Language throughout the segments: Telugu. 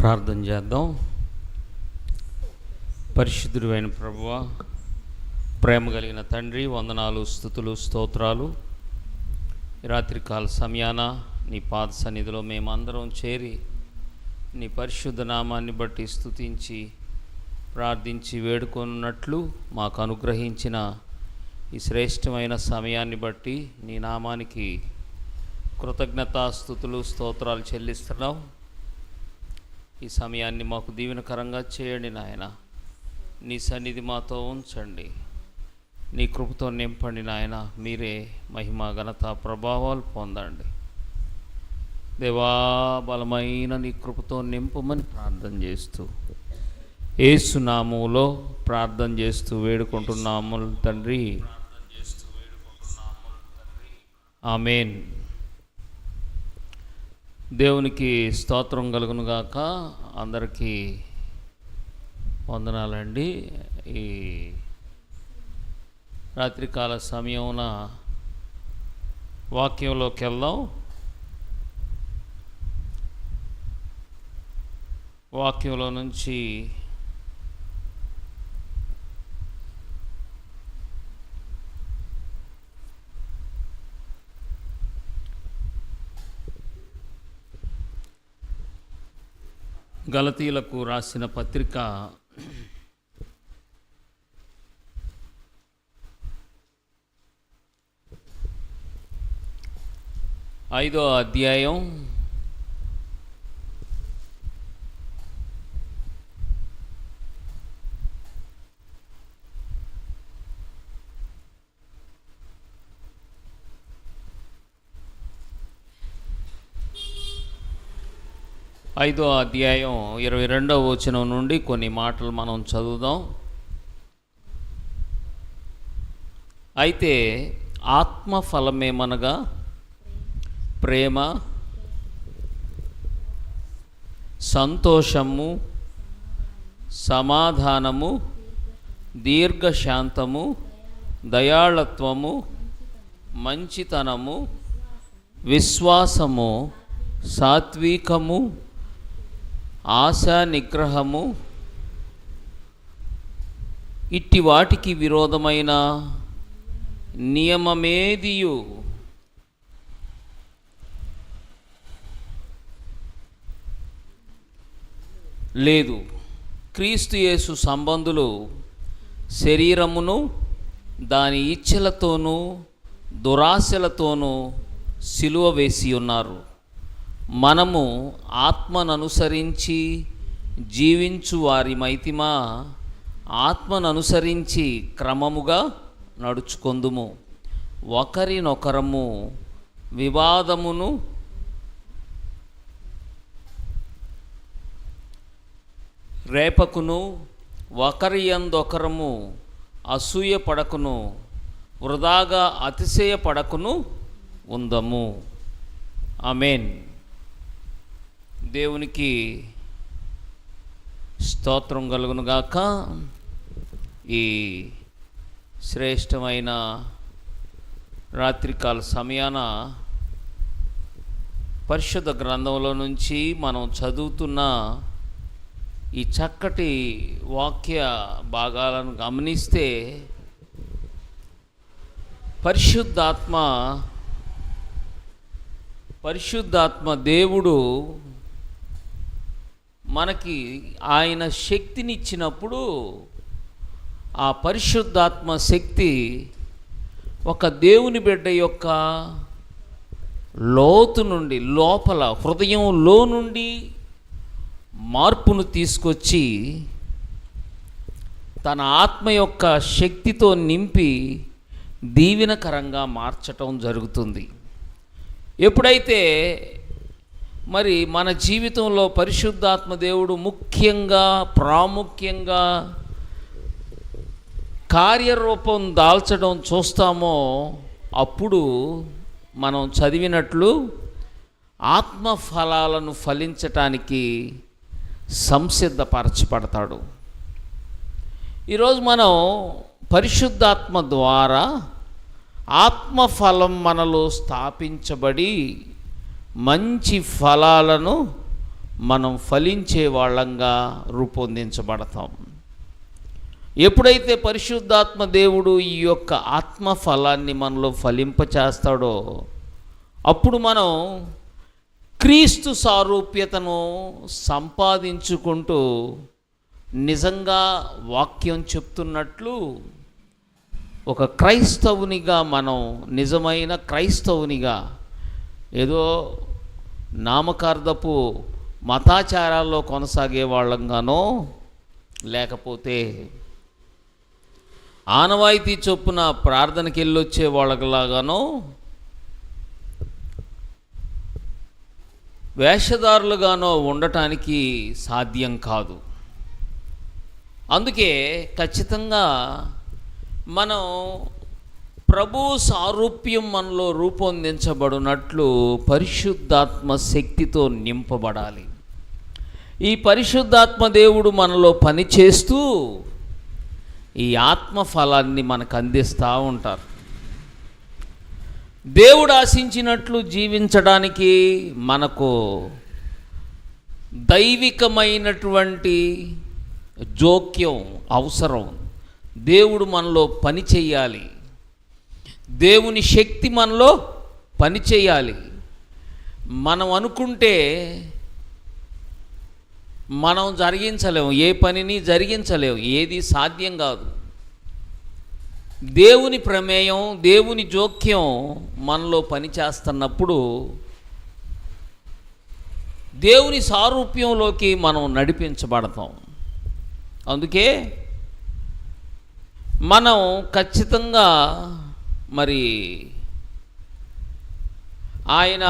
ప్రార్థన చేద్దాం. పరిశుద్ధుడు అయిన ప్రభువ ప్రేమ కలిగిన తండ్రి వందనాలు స్థుతులు స్తోత్రాలు. రాత్రికాల సమయాన నీ పాద సన్నిధిలో మేమందరం చేరి నీ పరిశుద్ధ నామాన్ని బట్టి స్థుతించి ప్రార్థించి వేడుకొనున్నట్లు మాకు అనుగ్రహించిన ఈ శ్రేష్టమైన సమయాన్ని బట్టి నీ నామానికి కృతజ్ఞతాస్థుతులు స్తోత్రాలు చెల్లిస్తున్నాం. ఈ సమయాన్ని మాకు దీవెనకరంగా చేయండి నాయన. నీ సన్నిధి మాతో ఉంచండి. నీ కృపతో నింపండి నాయన. మీరే మహిమ ఘనత ప్రభావాలు పొందండి. దేవా బలమైన నీ కృపతో నింపమని ప్రార్థన చేస్తూ ఏసునాములో ప్రార్థన చేస్తూ వేడుకుంటున్నాము తండ్రి. ఆమెన్. దేవునికి స్తోత్రం కలుగునుగాక అందరికీ వందనాలండి. ఈ రాత్రికాల సమయమున వాక్యంలోకి వెళ్దాం. వాక్యంలో నుంచి గలతీలకు రాసిన పత్రిక ఐదో అధ్యాయం ఐదో అధ్యాయం ఇరవై రెండవ వచనం నుండి కొన్ని మాటలు మనం చదువుదాం. అయితే ఆత్మ ఫలమేమనగా? ప్రేమ సంతోషము సమాధానము దీర్ఘశాంతము దయాళత్వము మంచితనము విశ్వాసము సాత్వికము ఆశా నిగ్రహము ఇట్టి వాటికి విరోధమైన నియమమేదియు? లేదు. క్రీస్తుయేసు సంబంధులు శరీరమును దాని ఇచ్ఛలతోనూ దురాశలతోనూ సిలువ వేసి ఉన్నారు. మనము ఆత్మననుసరించి జీవించు వారి మైతిమా ఆత్మననుసరించి క్రమముగా నడుచుకొందుము. ఒకరినొకరము వివాదమును రేపకును ఒకరి ఎందొకరము అసూయ పడకును వృధాగా అతిశయ పడకును ఉందము. అమేన్ దేవునికి స్తోత్రం కలుగునుగాక ఈ శ్రేష్టమైన రాత్రికాల సమయాన పరిశుద్ధ గ్రంథంలో నుంచి మనం చదువుతున్న ఈ చక్కటి వాక్య భాగాలను గమనిస్తే పరిశుద్ధాత్మ పరిశుద్ధాత్మ దేవుడు మనకి ఆయన శక్తినిచ్చినప్పుడు ఆ పరిశుద్ధాత్మ శక్తి ఒక దేవుని బిడ్డ యొక్క లోతు నుండి లోపల హృదయంలో నుండి మార్పును తీసుకొచ్చి తన ఆత్మ యొక్క శక్తితో నింపి దీవెనకరంగా మార్చటం జరుగుతుంది. ఎప్పుడైతే మరి మన జీవితంలో పరిశుద్ధాత్మ దేవుడు ముఖ్యంగా ప్రాముఖ్యంగా కార్యరూపం దాల్చడం చూస్తామో అప్పుడు మనం చదివినట్లు ఆత్మ ఫలాలను ఫలించటానికి సంసిద్ధపరచబడతాడు. ఈరోజు మనం పరిశుద్ధాత్మ ద్వారా ఆత్మఫలం మనలో స్థాపించబడి మంచి ఫలాలను మనం ఫలించే వాళ్ళంగా రూపొందించబడతాం. ఎప్పుడైతే పరిశుద్ధాత్మ దేవుడు ఈ యొక్క ఆత్మ ఫలాన్ని మనలో ఫలింపచేస్తాడో అప్పుడు మనం క్రీస్తు సారూప్యతను సంపాదించుకుంటూ నిజంగా వాక్యం చెప్తున్నట్లు ఒక క్రైస్తవునిగా మనం నిజమైన క్రైస్తవునిగా ఏదో నామకార్థపు మతాచారాల్లో కొనసాగే వాళ్ళంగానో లేకపోతే ఆనవాయితీ చొప్పున ప్రార్థనకి వెళ్ళొచ్చే వాళ్ళలాగానో వేషధారులుగానో ఉండటానికి సాధ్యం కాదు. అందుకే ఖచ్చితంగా మనం ప్రభు సారూప్యం మనలో రూపొందించబడినట్లు పరిశుద్ధాత్మ శక్తితో నింపబడాలి. ఈ పరిశుద్ధాత్మ దేవుడు మనలో పనిచేస్తూ ఈ ఆత్మ ఫలాన్ని మనకు అందిస్తూ ఉంటారు. దేవుడు ఆశించినట్లు జీవించడానికి మనకు దైవికమైనటువంటి జోక్యం అవసరం. దేవుడు మనలో పని చేయాలి. దేవుని శక్తి మనలో పని చేయాలి. మనం అనుకుంటే మనం జరిగించలేము ఏ పనిని జరిగించలేము ఏది సాధ్యం కాదు. దేవుని ప్రమేయం దేవుని జోక్యం మనలో పనిచేస్తున్నప్పుడు దేవుని సారూప్యంలోకి మనం నడిపించబడతాం. అందుకే మనం ఖచ్చితంగా మరి ఆయన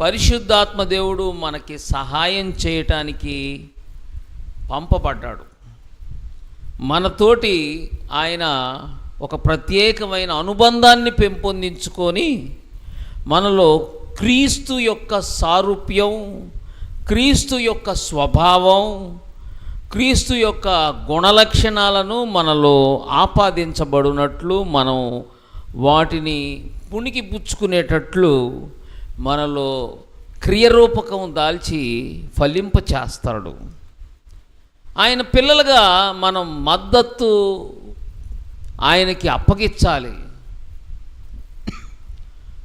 పరిశుద్ధాత్మ దేవుడు మనకి సహాయం చేయటానికి పంపబడ్డాడు. మనతోటి ఆయన ఒక ప్రత్యేకమైన అనుబంధాన్ని పెంపొందించుకొని మనలో క్రీస్తు యొక్క సారూప్యం క్రీస్తు యొక్క స్వభావం క్రీస్తు యొక్క గుణలక్షణాలను మనలో ఆపాదించబడినట్లు మనం వాటిని పుణికి పుచ్చుకునేటట్లు మనలో క్రియరూపకం దాల్చి ఫలింప చేస్తాడు ఆయన పిల్లలుగా మనం మద్దతు ఆయనకి అప్పగించాలి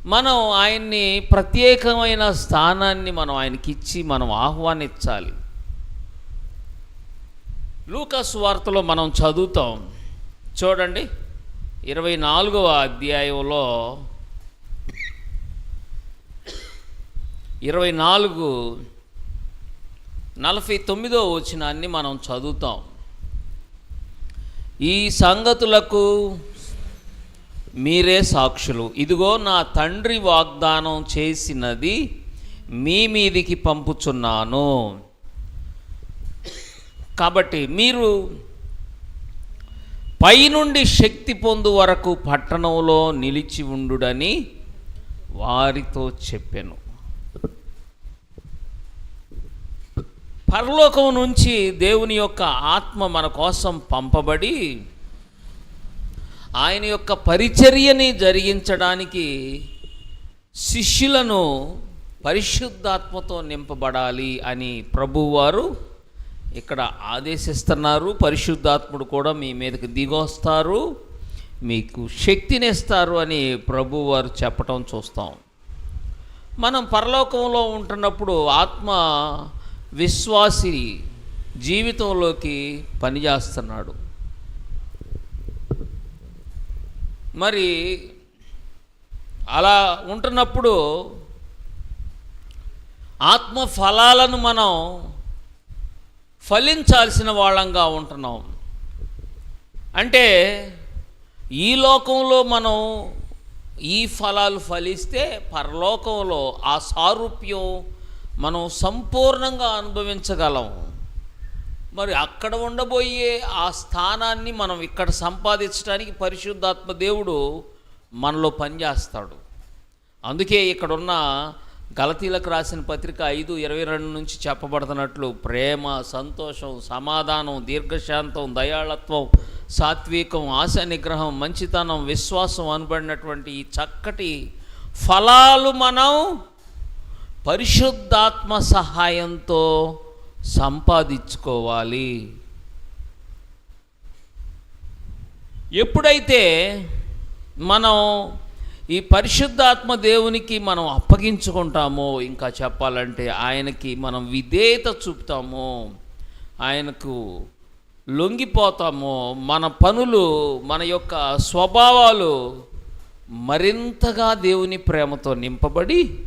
మనం ఆయన్ని ప్రత్యేకమైన స్థానాన్ని మనం ఆయనకి ఇచ్చి మనం ఆహ్వానించాలి. లూకాస్ వార్తలో మనం చదువుతాం. చూడండి ఇరవై నాలుగవ అధ్యాయంలో ఇరవై నాలుగు నలభై తొమ్మిదో వచనాన్ని మనం చదువుతాం. ఈ సంగతులకు మీరే సాక్షులు. ఇదిగో నా తండ్రి వాగ్దానం చేసినది మీ మీదికి పంపుచున్నాను. కాబట్టి మీరు పైనుండి శక్తి పొందు వరకు పట్టణంలో నిలిచి ఉండుడని వారితో చెప్పాను. పరలోకం నుంచి దేవుని యొక్క ఆత్మ మన కోసం పంపబడి ఆయన యొక్క పరిచర్యని జరిగించడానికి శిష్యులను పరిశుద్ధాత్మతో నింపబడాలి అని ప్రభువారు ఇక్కడ ఆదేశిస్తున్నారు పరిశుద్ధాత్ముడు కూడా మీ మీదకి దిగొస్తారు మీకు శక్తినిస్తారు అని ప్రభువారు చెప్పటం చూస్తాం. మనం పరలోకంలో ఉంటున్నప్పుడు ఆత్మ విశ్వాసి జీవితంలోకి పనిచేస్తున్నాడు. మరి అలా ఉంటున్నప్పుడు ఆత్మ ఫలాలను మనం ఫలించాల్సిన వాళ్ళంగా ఉంటున్నాం. అంటే ఈ లోకంలో మనం ఈ ఫలాలు ఫలిస్తే పరలోకంలో ఆ సారూప్యం మనం సంపూర్ణంగా అనుభవించగలం. మరి అక్కడ ఉండబోయే ఆ స్థానాన్ని మనం ఇక్కడ సంపాదించడానికి పరిశుద్ధాత్మ దేవుడు మనలో పనిచేస్తాడు. అందుకే ఇక్కడున్న గలతీలకు రాసిన పత్రిక ఐదు ఇరవై రెండు నుంచి చెప్పబడుతున్నట్లు ప్రేమ సంతోషం సమాధానం దీర్ఘశాంతం దయాళత్వం సాత్వికం ఆశ నిగ్రహం మంచితనం విశ్వాసం అనబడినటువంటి ఈ చక్కటి ఫలాలు మనం పరిశుద్ధాత్మ సహాయంతో సంపాదించుకోవాలి. ఎప్పుడైతే మనం ఈ పరిశుద్ధాత్మ దేవునికి మనం అప్పగించుకుంటామో ఇంకా చెప్పాలంటే ఆయనకి మనం విధేయత చూపుతామో ఆయనకు లొంగిపోతామో మన పనులు మన యొక్క స్వభావాలు మరింతగా దేవుని ప్రేమతో నింపబడి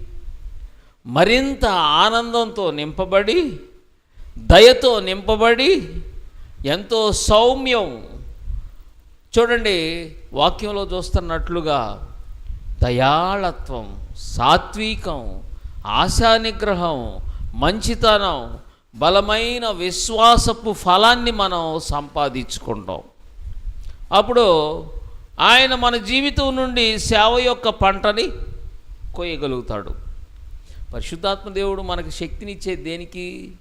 మరింత ఆనందంతో నింపబడి దయతో నింపబడి ఎంతో సౌమ్యం. చూడండి వాక్యంలో చూస్తున్నట్లుగా దయాళత్వం సాత్వికం ఆశానిగ్రహం మంచితనం బలమైన విశ్వాసపు ఫలాన్ని మనం సంపాదించుకుంటాం. అప్పుడు ఆయన మన జీవితం నుండి సేవ యొక్క పంటని కొయ్యగలుగుతాడు. పరిశుద్ధాత్మ దేవుడు మనకి శక్తినిచ్చే దేనికి?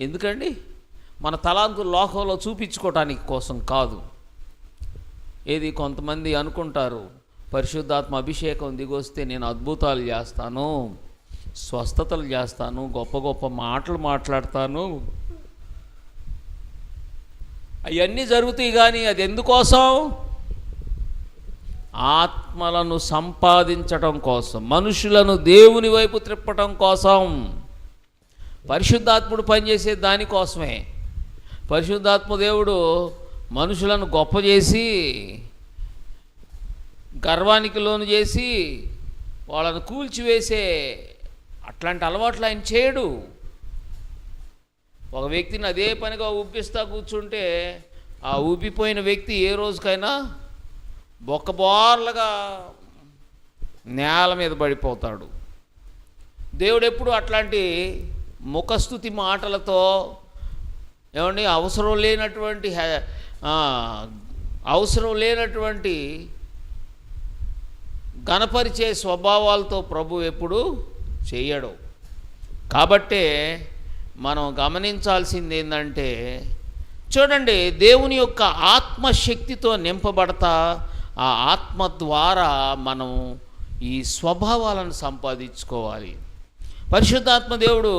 ఎందుకండి? మన తలాంతు లోకంలో చూపించుకోవటానికి కోసం కాదు. ఏది కొంతమంది అనుకుంటారు పరిశుద్ధాత్మ అభిషేకం దిగొస్తే నేను అద్భుతాలు చేస్తాను స్వస్థతలు చేస్తాను గొప్ప గొప్ప మాటలు మాట్లాడతాను. అవన్నీ జరుగుతాయి కానీ అది ఎందుకోసం? ఆత్మలను సంపాదించటం కోసం మనుషులను దేవుని వైపు త్రిప్పటం కోసం. పరిశుద్ధాత్ముడు పనిచేసే దానికోసమే పరిశుద్ధాత్మ దేవుడు మనుషులను గొప్ప చేసి గర్వానికి లోను చేసి వాళ్ళను కూల్చివేసే అట్లాంటి అలవాట్లు ఆయన చేయడు. ఒక వ్యక్తిని అదే పనిగా ఊపిస్తా కూర్చుంటే ఆ ఊపిపోయిన వ్యక్తి ఏ రోజుకైనా బొక్కబోర్లుగా నేల మీద పడిపోతాడు. దేవుడు ఎప్పుడు అట్లాంటి ముఖస్థుతి మాటలతో ఏమండి అవసరం లేనటువంటి అవసరం లేనటువంటి గణపరిచే స్వభావాలతో ప్రభు ఎప్పుడు చేయడు. కాబట్టే మనం గమనించాల్సింది ఏంటంటే చూడండి దేవుని యొక్క ఆత్మశక్తితో నింపబడతా ఆ ఆత్మ ద్వారా మనం ఈ స్వభావాలను సంపాదించుకోవాలి. పరిశుద్ధాత్మ దేవుడు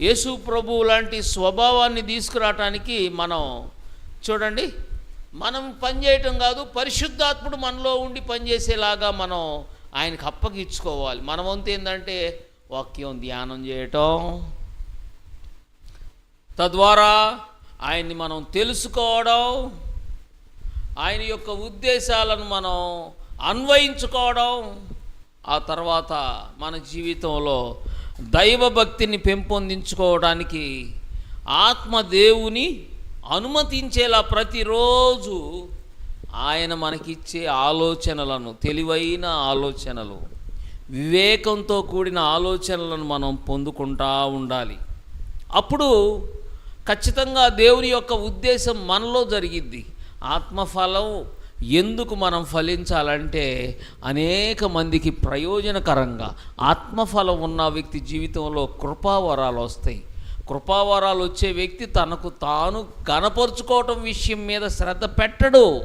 యేసు ప్రభువు లాంటి స్వభావాన్ని తీసుకురావటానికి మనం చూడండి మనం పనిచేయటం కాదు పరిశుద్ధాత్ముడు మనలో ఉండి పనిచేసేలాగా మనం ఆయనకు అప్పగించుకోవాలి. మన వంతు ఏంటంటే వాక్యం ధ్యానం చేయటం. తద్వారా ఆయన్ని మనం తెలుసుకోవడం ఆయన యొక్క ఉద్దేశాలను మనం అన్వయించుకోవడం ఆ తర్వాత మన జీవితంలో దైవభక్తిని పెంపొందించుకోవడానికి ఆత్మదేవుని అనుమతించేలా ప్రతిరోజు ఆయన మనకిచ్చే ఆలోచనలను తెలివైన ఆలోచనలు వివేకంతో కూడిన ఆలోచనలను మనం పొందుకుంటా ఉండాలి. అప్పుడు ఖచ్చితంగా దేవుని యొక్క ఉద్దేశం మనలో జరిగిద్ది. ఆత్మఫలం ఎందుకు మనం ఫలించాలంటే అనేక మందికి ప్రయోజనకరంగా ఆత్మఫలం ఉన్న వ్యక్తి జీవితంలో కృపావరాలు వస్తాయి. కృపావరాలు వచ్చే వ్యక్తి తనకు తాను గనపరుచుకోవటం విషయం మీద శ్రద్ధ పెట్టడు.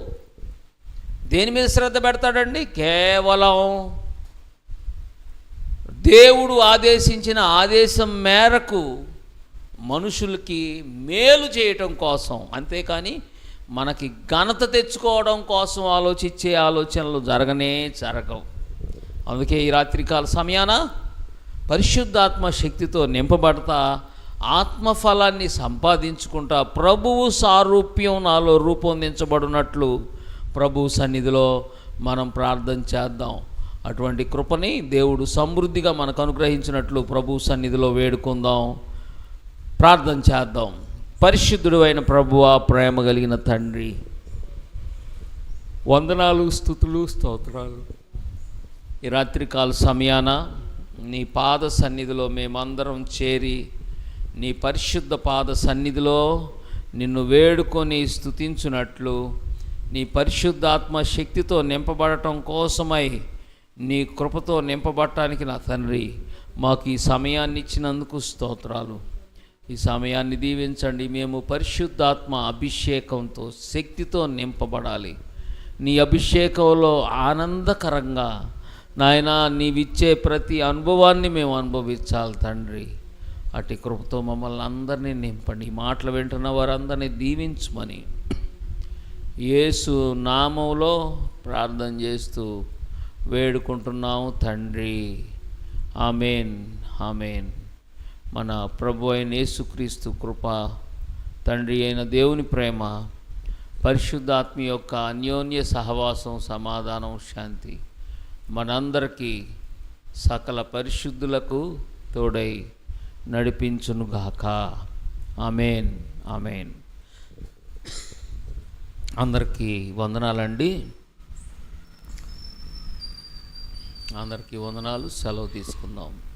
దేని మీద శ్రద్ధ పెడతాడండి? కేవలం దేవుడు ఆదేశించిన ఆదేశం మేరకు మనుషులకి మేలు చేయటం కోసం. అంతేకాని మనకి ఘనత తెచ్చుకోవడం కోసం ఆలోచించే ఆలోచనలు జరగనే జరగవు. అందుకే ఈ రాత్రికాల సమయాన పరిశుద్ధాత్మ శక్తితో నింపబడతా ఆత్మఫలాన్ని సంపాదించుకుంటా ప్రభువు సారూప్యం నాలో రూపొందించబడినట్లు ప్రభు సన్నిధిలో మనం ప్రార్థన చేద్దాం. అటువంటి కృపని దేవుడు సమృద్ధిగా మనకు అనుగ్రహించినట్లు ప్రభు సన్నిధిలో వేడుకుందాం. ప్రార్థన చేద్దాం. పరిశుద్ధుడు అయిన ప్రభువ ప్రేమ కలిగిన తండ్రి వందనాలు స్థుతులు స్తోత్రాలు. ఈ రాత్రికాల సమయాన నీ పాద సన్నిధిలో మేమందరం చేరి నీ పరిశుద్ధ పాద సన్నిధిలో నిన్ను వేడుకొని స్థుతించునట్లు నీ పరిశుద్ధాత్మ శక్తితో నింపబడటం కోసమై నీ కృపతో నింపబడటానికి నా తండ్రి మాకు ఈ సమయాన్ని ఇచ్చినందుకు స్తోత్రాలు. ఈ సమయాన్ని దీవించండి. మేము పరిశుద్ధాత్మ అభిషేకంతో శక్తితో నింపబడాలి. నీ అభిషేకంలో ఆనందకరంగా నాయన నీవిచ్చే ప్రతి అనుభవాన్ని మేము అనుభవించాలి తండ్రి. అటు కృపతో మమ్మల్ని అందరినీ నింపండి. ఈ మాటలు వింటున్న వారందరినీ దీవించమని యేసు నామంలో ప్రార్థన చేస్తూ వేడుకుంటున్నాము తండ్రి. Amen amen. మన ప్రభు అయిన యేసుక్రీస్తు కృప తండ్రి అయిన దేవుని ప్రేమ పరిశుద్ధాత్మ యొక్క అన్యోన్య సహవాసం సమాధానం శాంతి మనందరికీ సకల పరిశుద్ధులకు తోడై నడిపించునుగాక. Amen amen. అందరికీ వందనాలండి. అందరికీ వందనాలు. సెలవు తీసుకుందాం.